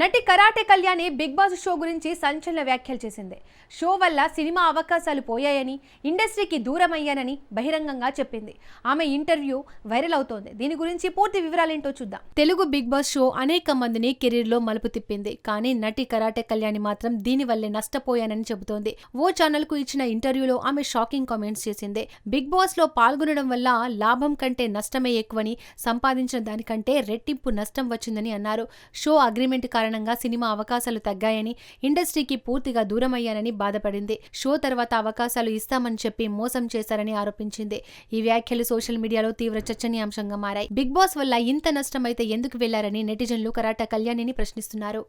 నటి Karate Kalyani Bigg Boss show గురించి సంచలన వ్యాఖ్యలు చేసింది. షో వల్ల సినిమా అవకాశాలు పోయాయని ఇండస్ట్రీకి దూరం అయ్యానని బహిరంగంగా చెప్పింది. ఆమె ఇంటర్వ్యూ వైరల్ అవుతోంది. దీని గురించి పూర్తి వివరాలేంటో చూద్దాం. తెలుగు బిగ్ బాస్ షో అనేక మందిని కెరీర్లో మలుపు తిప్పింది. కానీ నటి కరాటే కళ్యాణి మాత్రం దీని వల్లే నష్టపోయానని చెబుతోంది. ఓ ఛానల్కు ఇచ్చిన ఇంటర్వ్యూలో ఆమె షాకింగ్ కామెంట్స్ చేసింది. బిగ్ బాస్లో పాల్గొనడం వల్ల లాభం కంటే నష్టమే ఎక్కువని సంపాదించిన దానికంటే రెట్టింపు నష్టం వచ్చిందని అన్నారు. షో అగ్రిమెంట్ కారణంగా సినిమా అవకాశాలు తగ్గాయని ఇండస్ట్రీకి పూర్తిగా దూరం అయ్యానని బాధపడింది. షో తర్వాత అవకాశాలు ఇస్తామని చెప్పి మోసం చేశారని ఆరోపించింది. ఈ వ్యాఖ్యలు సోషల్ మీడియాలో తీవ్ర చర్చనీయాంశంగా మారాయి. బిగ్ బాస్ వల్ల ఇంత నష్టమైతే ఎందుకు వెళ్ళారని నెటిజన్లు కరాట కళ్యాణిని ప్రశ్నిస్తున్నారు.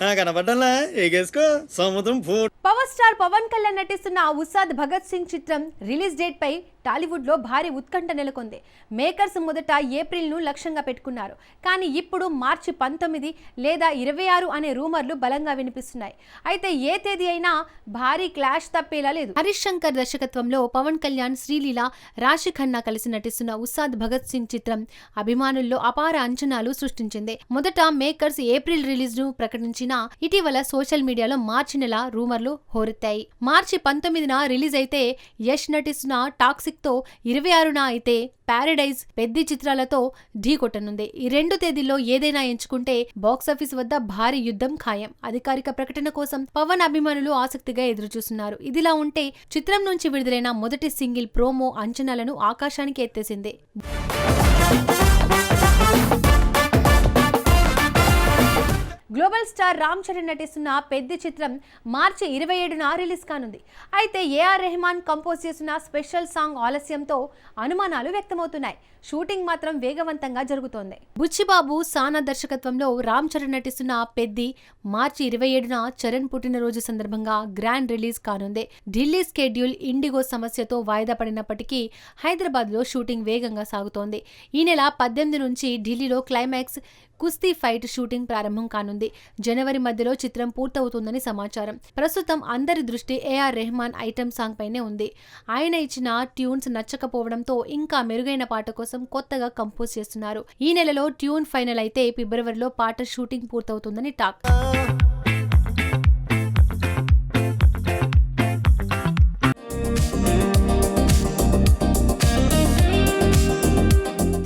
సొరకి ఎగేసుకో. సముద్రం పవర్ స్టార్ పవన్ కళ్యాణ్ నటిస్తున్న ఉసాద్ భగత్ సింగ్ చిత్రం రిలీజ్ డేట్ పై టాలీవుడ్లో భారీ ఉత్కంఠ నెలకొంది. మేకర్స్ మొదట ఏప్రిల్ను లక్ష్యంగా పెట్టుకున్నారు. కానీ ఇప్పుడు మార్చి పంతొమ్మిది లేదా ఇరవై ఆరు అనే రూమర్లు బలంగా వినిపిస్తున్నాయి. అయితే ఏ తేదీ అయినా భారీ క్లాష్ తప్పేలా లేదు. హరీష్ శంకర్ దర్శకత్వంలో పవన్ కళ్యాణ్ శ్రీలీల రాశి ఖన్నా కలిసి నటిస్తున్న ఉస్సాద్ భగత్ సింగ్ చిత్రం అభిమానుల్లో అపార అంచనాలు సృష్టించింది. మొదట మేకర్స్ ఏప్రిల్ రిలీజ్ను ప్రకటించినా ఇటీవల సోషల్ మీడియాలో మార్చి నెల రూమర్లు హోరెత్తాయి. మార్చి పంతొమ్మిదిన రిలీజ్ అయితే యష్ నటిస్తున్న టాక్సిక్తో ఇరవై ఆరున అయితే ప్యారడైజ్ పెద్ద చిత్రాలతో ఢీ కొట్టనుంది. ఈ రెండు తేదీల్లో ఏదైనా ఎంచుకుంటే బాక్సాఫీస్ వద్ద భారీ యుద్ధం ఖాయం. అధికారిక ప్రకటన కోసం పవన్ అభిమానులు ఆసక్తిగా ఎదురుచూస్తున్నారు. ఇదిలా ఉంటే చిత్రం నుంచి విడుదలైన మొదటి సింగిల్ ప్రోమో అంచనాలను ఆకాశానికి ఎత్తేసింది. స్టార్ రామ్ చరణ్ నటిస్తున్న పెద్ద చిత్రం మార్చి ఇరవై ఏడున రిలీజ్ కానుంది. అయితే ఏఆర్ రెహమాన్ కంపోజ్ చేసిన స్పెషల్ సాంగ్ ఆలస్యంతో అనుమానాలు వ్యక్తమవుతున్నాయి. షూటింగ్ మాత్రం వేగవంతంగా జరుగుతోంది. బుచ్చిబాబు సానా దర్శకత్వంలో రామ్ చరణ్ నటిస్తున్న పెద్ది మార్చి ఇరవై ఏడున చరణ్ పుట్టినరోజు సందర్భంగా గ్రాండ్ రిలీజ్ కానుంది. ఢిల్లీ స్కెడ్యూల్ ఇండిగో సమస్యతో వాయిదా పడినప్పటికీ హైదరాబాద్లో షూటింగ్ వేగంగా సాగుతోంది. ఈ నెల పద్దెనిమిది నుంచి ఢిల్లీలో క్లైమాక్స్ కుస్తీ ఫైట్ షూటింగ్ ప్రారంభం కానుంది. జనవరి మధ్యలో చిత్రం పూర్తవుతుందని సమాచారం. ప్రస్తుతం అందరి దృష్టి ఏఆర్ రెహమాన్ ఐటమ్ సాంగ్ పైనే ఉంది. ఆయన ఇచ్చిన ట్యూన్స్ నచ్చకపోవడంతో ఇంకా మెరుగైన పాట కోసం కొత్తగా కంపోజ్ చేస్తున్నారు. ఈ నెలలో ట్యూన్ ఫైనల్ అయితే ఫిబ్రవరిలో పాట షూటింగ్ పూర్తవుతుందని టాక్.